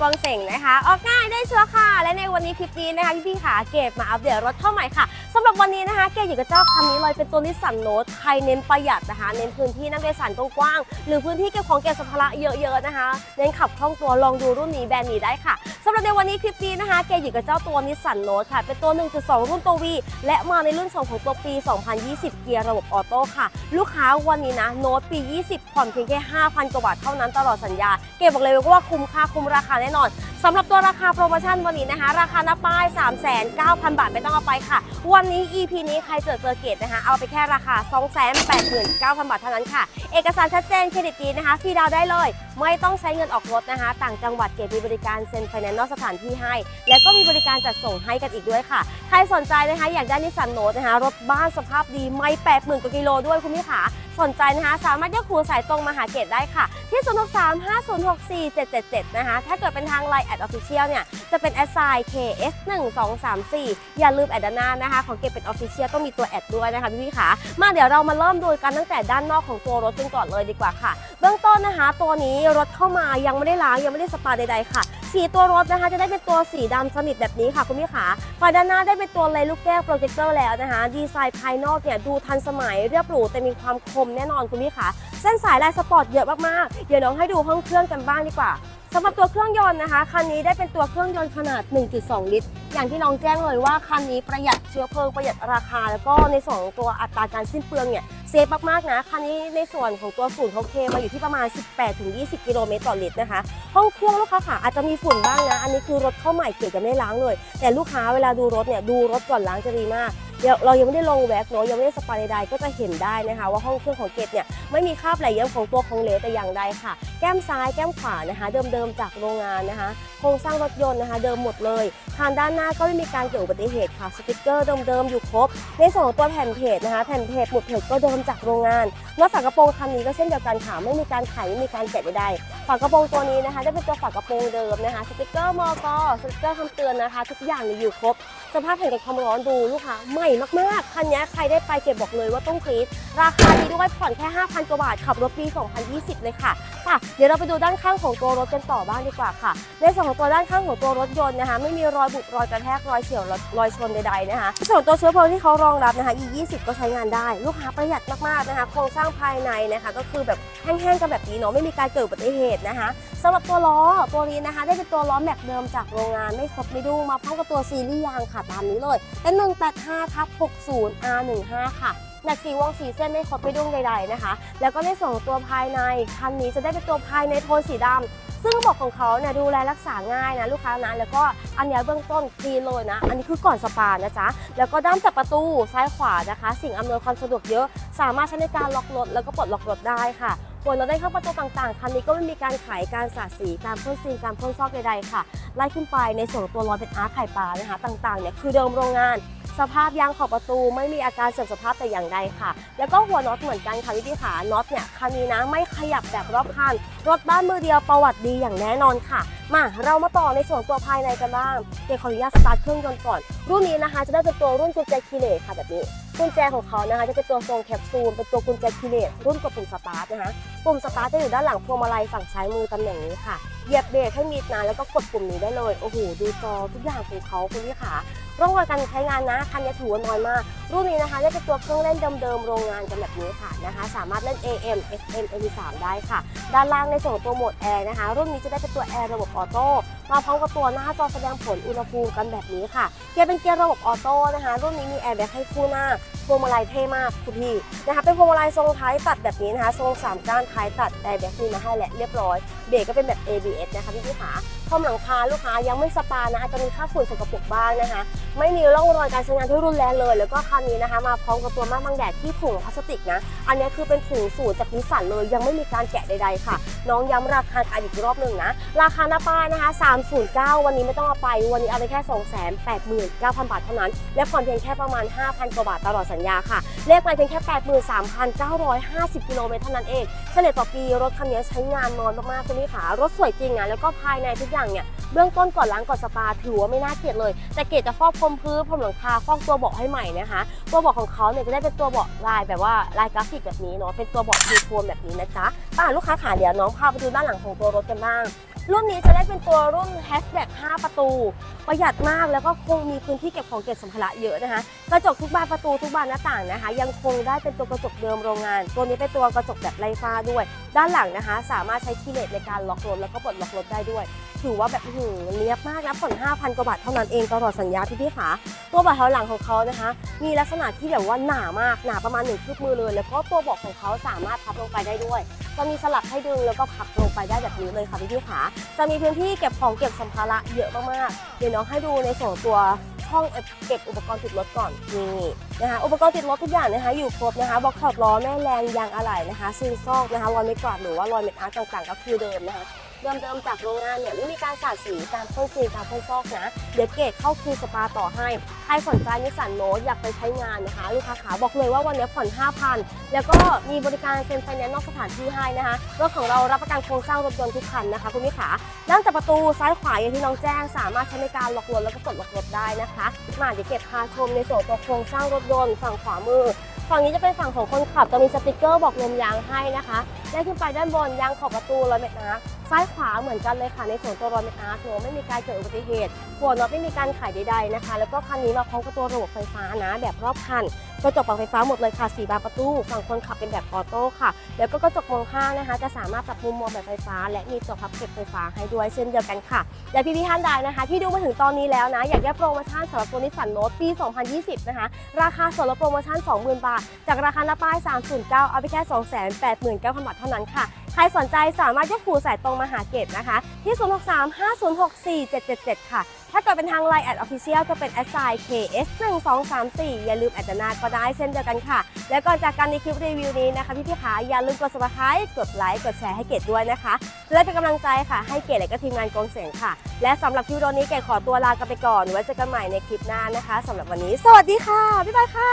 กวางเสงนะคะ ออกง่ายได้ชัวร์ค่ะ และในวันนี้คลิปนี้นะคะพี่ๆขาเก็บมาอัปเดตรถเข้าใหม่ค่ะ สำหรับวันนี้นะคะเกอยู่กับเจ้าคันนี้เลยเป็นตัวนิสสันโนตใครเน้นประหยัดนะคะ เน้นพื้นที่นั่งโดยสารกว้างๆหรือพื้นที่เก็บของเก็บสัมภาระเยอะๆนะคะ เน้นขับคล่องตัวลองดูรุ่นนี้แบรนด์นี้ได้ค่ะสำหรับในวันนี้คลิปนี้นะคะเกอยู่กับเจ้าตัวนิสสันโนตค่ะ เป็นตัว 1.2 รุ่นตัว V และมาในรุ่น 2 ของตัวปี 2020 เกียร์ระบบออโต้ค่ะ ลูกค้าวันนี้นะโนตปี 20 ผ่อนเพียงแค่ 5,000 กว่าบาทเท่านั้นตลอดสัญญา เก็บบอกเลยว่าคุ้มค่าคุ้มราคาแน่นอนสำหรับตัวราคาโปรโมชั่นวันนี้นะคะ ราคาหน้าป้าย 3,900 บาทไม่ต้องเอาไปค่ะ วันนี้ EP นี้ใครเจอเจอเกตนะคะ เอาไปแค่ราคา 289,000 บาทเท่านั้นค่ะ เอกสารชัดเจนเครดิตดีนะคะฟรีดาวได้เลย ไม่ต้องใช้เงินออกรถนะคะ ต่างจังหวัดเกตมีบริการเซ็นไฟแนนซ์นอกสถานที่ให้ และก็มีบริการจัดส่งให้กันอีกด้วยค่ะ ใครสนใจนะคะอยากได้นิสสันโนตนะคะรถบ้านสภาพดีไม่แปดหมื่นกว่ากิโลด้วยคุณพี่ขาสนใจนะคะ สามารถยกหูสายตรงมาหาเกตได้ค่ะ ที่ 0 6 3 5 0 6 4 7 7 7 นะคะถ้าเกิดเป็นทางไลน์แอดออฟฟิเชียลเนี่ย จะเป็นแอดไซน์ KS 1 2 3 4 อย่าลืมแอดด้านหน้านะคะ ของเกตเป็นออฟฟิเชียลต้องมีตัวแอดด้วยนะคะพี่พี่ขามาเดี๋ยวเรามาเริ่มดูกันตั้งแต่ด้านนอกของตัวรถกันก่อนเลยดีกว่าค่ะ เบื้องต้นนะคะ ตัวนี้รถเข้ามายังไม่ได้ล้างยังไม่ได้สปาใดๆค่ะสีตัวรถนะคะจะได้เป็นตัวสีดำสนิทแบบนี้ค่ะคุณพี่ขาไฟด้านหน้าได้เป็นตัวเลนลูกแก้วโปรเจคเตอร์แล้วนะคะ ดีไซน์ภายนอกเนี่ยดูทันสมัยเรียบหรูแต่มีความคมแน่นอนคุณพี่ขาเส้นสายลายสปอร์ตเยอะมากๆ เดี๋ยวน้องให้ดูห้องเครื่องกันบ้างดีกว่า สำหรับตัวเครื่องยนต์นะคะ คันนี้ได้เป็นตัวเครื่องยนต์ขนาด 1.2 ลิตร อย่างที่น้องแจ้งเลยว่าคันนี้ประหยัดเชื้อเพลิงประหยัดราคา แล้วก็ในส่วนของตัวอัตราการสิ้นเปลืองเนี่ยเซฟมากๆนะคันนี้ในส่วนของตัวฝุ่นเขาเคมมาอยู่ที่ประมาณ 18-20 กิโลเมตรต่อลิตรนะคะ ห้องเครื่องลูกค้าค่ะอาจจะมีฝุ่นบ้างนะ อันนี้คือรถเข้าใหม่เก๋จะไม่ล้างเลย แต่ลูกค้าเวลาดูรถเนี่ยดูรถก่อนล้างจะดีมาก เรายังไม่ได้ลงแว็กเนาะยังไม่ได้สปาใดๆก็จะเห็นได้นะคะ ว่าห้องเครื่องของเกตเนี่ยไม่มีคราบไหลเยิ้มของตัวของเหลวแต่อย่างใดค่ะ แก้มซ้ายแก้มขวานะคะ เดิมๆจากโรงงานนะคะ โครงสร้างรถยนต์นะคะ เดิมหมดเลยคานด้านหน้าก็ไม่มีการเกิดอุบัติเหตุค่ะสติกเกอร์เดิมๆอยู่ครบ ในส่วนของตัวแผ่นเพจนะคะ แผ่นเพจหมุดเพจก็เดิมจากโรงงานรถฝากระโปรงคันนี้ก็เช่นเดียวกันค่ะไม่มีการไขไม่มีการแกะใดๆ ฝากระโปรงตัวนี้นะคะ ได้เป็นตัวฝากระโปรงเดิมนะคะ สติกเกอร์มอกสติกเกอร์คำเตือนนะคะ ทุกอย่างเนี่ยอยู่ครบ สภาพแผ่นกันความร้อนดูลูกค้าใหม่มากๆ คันนี้ใครได้ไปเก็บบอกเลยว่าต้องคลีทราคาดีด้วยผ่อนแค่ 5,000 กว่าบาท ขับรถปี 2020 เลยค่ะ ป่ะ เดี๋ยวเราไปดูด้านข้างของตัวรถกันต่อบ้างดีกว่าค่ะ ในส่วนของตัวด้านข้างของตัวรถยนต์นะคะ ไม่มีรอยบุบรอยกระแทกรอยเฉียวรอยชนใดๆนะคะส่วนตัวเชื้อเพลิงที่เขารองรับนะคะ E20 ก็ใช้งานได้ ลูกค้าประหยัดมากๆนะคะ โครงสร้างภายในนะคะ ก็คือแบบแห้งๆกันแบบนี้เนาะไม่มีการเกิดอุบัติเหตุนะคะสำหรับตัวล้อตัวนี้นะคะ ได้เป็นตัวล้อแม็กเดิมจากโรงงานไม่ครบไม่ดุ้งมาพร้อมกับตัวซีรีส์ยางค่ะตามนี้เลยเป็น185ทับ60 R15 ค่ะ แม็กสีวงสีเส้นไม่ครบไม่ดุ้งใดๆนะคะ แล้วก็ในส่วนของตัวภายในคันนี้จะได้เป็นตัวภายในโทนสีดำซึ่งระบบของเขาเนี่ยดูแลรักษาง่ายนะลูกค้านะแล้วก็อันนี้เบื้องต้นคลีเลยนะ อันนี้คือก่อนสปานะจ๊ะแล้วก็ด้านจับประตูซ้ายขวานะคะ สิ่งอำนวยความสะดวกเยอะ สามารถใช้ในการล็อกรถแล้วก็ปลดล็อกรถได้ค่ะส่วนเราได้เข้าประตูต่างๆ คันนี้ก็ไม่มีการไขการสาดสี การพ่นสีการพ่นซอกใดๆค่ะ ไล่ขึ้นไปในส่วนตัวล้อเป็นอาร์คไข่ปลานะคะ ต่างๆเนี่ยคือเดิมโรงงาน สภาพยางขอบประตูไม่มีอาการเสื่อมสภาพแต่อย่างใดค่ะ แล้วก็หัวน็อตเหมือนกันค่ะพี่พี่ขาน็อตเนี่ยคันนี้นะไม่ขยับแบบรอบคัน รถบ้านมือเดียวประวัติดีอย่างแน่นอนค่ะ มาเรามาต่อในส่วนตัวภายในกันบ้างเดี๋ยวขออนุญาตสตาร์ทเครื่องยนต์ก่อน รุ่นนี้นะคะ จะได้เป็นตัวรุ่นกุญแจคีเลตค่ะแบบนี้กุญแจของเขานะคะจะเป็นตัวทรงแคปซูลเป็นตัวกุญแจคีเลตรุ่นกดปุ่มสตาร์ทนะคะปุ่มสตาร์ทจะอยู่ด้านหลังพวงมาลัยฝั่งซ้ายมือตำแหน่งนี้ค่ะเหยียบเบรกให้มิดนะแล้วก็กดปุ่มนี้ได้เลยโอ้โหดูจอทุกอย่างของเขาคุณพี่ขาร่องรอยการใช้งานนะคันนี้ถือว่าน้อยมากรุ่นนี้นะคะได้เป็นตัวเครื่องเล่นเดิมๆโรงงานกันแบบนี้ค่ะนะคะ สามารถเล่น AM FM MP3 ได้ค่ะ ด้านล่างในส่วนของตัวโหมดแอร์นะคะ รุ่นนี้จะได้เป็นตัวแอร์ระบบออโต้มาพร้อมกับตัวหน้าจอแสดงผลอุณหภูมิกันแบบนี้ค่ะเกียร์เป็นเกียร์ระบบออโต้นะคะ รุ่นนี้มีแอร์แบ็คให้คู่หน้าพวงมาลัยเท่มากคุณพี่นะคะเป็นพวงมาลัยทรงท้ายตัดแบบนี้นะคะ ทรงสามก้านท้ายตัดแอร์แบ็คมีมาให้แหละเรียบร้อย เบรกก็เป็นแบบ ABS นะคะพี่พี่ขาพรมหลังคาลูกค้ายังไม่สปานะอาจจะมีค่าฝุ่นสกปรกบ้างนะคะ ไม่มีร่องรอยการใช้งานที่รุนแรงเลย แล้วก็คันนี้นะคะ มาพร้อมกับตัวม่านบังแดดที่ถุงพลาสติกนะ อันนี้คือเป็นถุงสูตรจากนิสสันเลย ยังไม่มีการแกะใดๆค่ะ น้องย้ำราคาอีกรอบหนึ่งนะ ราคาหน้าป้ายนะคะ 309 วันนี้ไม่ต้องเอาไป วันนี้เอาไปแค่ 289,000 บาทเท่านั้น และผ่อนเพียงแค่ประมาณ 5,000 กว่าบาทตลอดสัญญาค่ะ เลขไปเพียงแค่ 83,950 กิโลเมตรเท่านั้นเองเฉลี่ยต่อปีรถคันนี้ใช้งานน้อยมากๆคุณพี่ขารถสวยจริงนะแล้วก็ภายในทุกอย่างเนี่ยเบื้องต้นก่อนล้างก่อนสปาถือว่าไม่น่าเกลียดเลย แต่เกลียดจะฟอกพรมพื้นพรมหลังคาฟอกตัวเบาะให้ใหม่นะคะ ตัวเบาะของเขาเนี่ยจะได้เป็นตัวเบาะลายแบบว่าลายกราฟิกแบบนี้เนาะเป็นตัวเบาะทีโทนแบบนี้นะจ๊ะป้าลูกค้าขาเดี๋ยวน้องพาไปดูด้านหลังของตัวรถกันบ้าง รุ่นนี้จะได้เป็นตัวรุ่น Hatchback 5ประตู ประหยัดมากแล้วก็คงมีพื้นที่เก็บของเก็บสัมภาระเยอะนะคะ กระจกทุกบานประตูทุกบานหน้าต่างนะคะ ยังคงได้เป็นตัวกระจกเดิมโรงงาน ตัวนี้เป็นตัวกระจกแบบไร้ฝ้าด้วย ด้านหลังนะคะ สามารถใช้คีย์เลสในการล็อกรถแล้วก็ปลดล็อกรถได้ด้วย ถือว่าแบบหือเนียบมากนะผ่อน5,000กว่าบาทเท่านั้นเองตลอดสัญญาพี่พี่ขาตัวเบาะแถวหลังของเขานะคะ มีลักษณะที่แบบว่าหนามากหนาประมาณหนึ่งคืบมือเลย แล้วก็ตัวเบาะของเขาสามารถพับลงไปได้ด้วย จะมีสลักให้ดึงแล้วก็พับลงไปได้แบบนี้เลยค่ะพี่พี่ขาจะมีพื้นที่เก็บของเก็บสัมภาระเยอะมากๆเดี๋ยวน้องให้ดูในส่วนตัวห้องเก็บอุปกรณ์ติดรถก่อนนี่นะคะอุปกรณ์ติดรถทุกอย่างนะคะอยู่ครบนะคะบล็อกขอบล้อแม่แรงยางอะไหล่นะคะซีนซอกนะคะรอยไม่กวาดหรือว่ารอยเม็ดอาร์ตต่างๆ ก็คือเดิมนะคะ เดิมเดิมๆจากโรงงานเนี่ยไม่มีการสาดสีการพ่นสีการพ่นซอกนะ เดี๋ยวเกตเข้าคิวสปาต่อให้ ใครสนใจนิสสันโนตอยากไปใช้งานนะคะ ลูกค้าขาบอกเลยว่าวันนี้ผ่อน 5,000 แล้วก็มีบริการเซ็นไฟแนนซ์นอกสถานที่ให้นะคะ รถของเรารับประกันโครงสร้างรถยนต์ทุกคันนะคะคุณพี่ขานั่งจากประตูซ้ายขวาอย่างที่น้องแจ้ง สามารถใช้ในการล็อกรถแล้วก็กดล็อกรถได้นะคะ มาเดี๋ยวเก็บพาชมในส่วนตัวโครงสร้างรถยนต์ฝั่งขวามือฝั่งนี้จะเป็นฝั่งของคนขับจะมีสติกเกอร์บอกลมยางให้นะคะได้ขึ้นไปด้านบนยางขอบประตูรอยเม็ดอาร์ค ซ้ายขวาเหมือนกันเลยค่ะในส่วนตัวรอยเม็ดอาร์คเนอะไม่มีการเกิดอุบัติเหตุหัวน็อตไม่มีการไขใดๆนะคะ แล้วก็คันนี้มาพร้อมกับตัวระบบไฟฟ้านะ แบบรอบคันกระจกปรับไฟฟ้าหมดเลยค่ะสี่บานประตูฝั่งคนขับเป็นแบบออโต้ค่ะ แล้วก็กระจกมองข้างนะคะ จะสามารถปรับมุมมองแบบไฟฟ้า และมีตัวพับเก็บไฟฟ้าให้ด้วยเช่นเดียวกันค่ะและพี่พี่ท่านใดนะคะ ที่ดูมาถึงตอนนี้แล้วนะ อยากได้โปรโมชั่นสำหรับตัวนิสสันโนตปี 2020 นะคะ ราคาส่วนลดโปรโมชั่น 20,000 บาท จากราคาหน้าป้าย 309 เอาไปแค่ 289,000 บาทเท่านั้นค่ะ ใครสนใจสามารถยกหูสายตรงมาหาเกตนะคะ ที่ 0635064777 ค่ะ ถ้าเกิดเป็นทางไลน์แอดออฟฟิเชียลจะเป็นแอดไซน์ KS 1 2 3 4อย่าลืมแอดนาก็ได้เช่นเดียวกันค่ะ และก่อนจากการในคลิปรีวิวนี้นะคะพี่พี่ขาอย่าลืมกด subscribe กดไลค์กดแชร์ให้เกดด้วยนะคะจะเป็นกำลังใจค่ะให้เกดและก็ทีมงานกองเสียงค่ะ และสำหรับคลิปวิดีโอนี้เกดขอตัวลากันไปก่อนไว้เจอกันใหม่ในคลิปหน้านะคะสำหรับวันนี้ สวัสดีค่ะบ๊ายบายค่ะ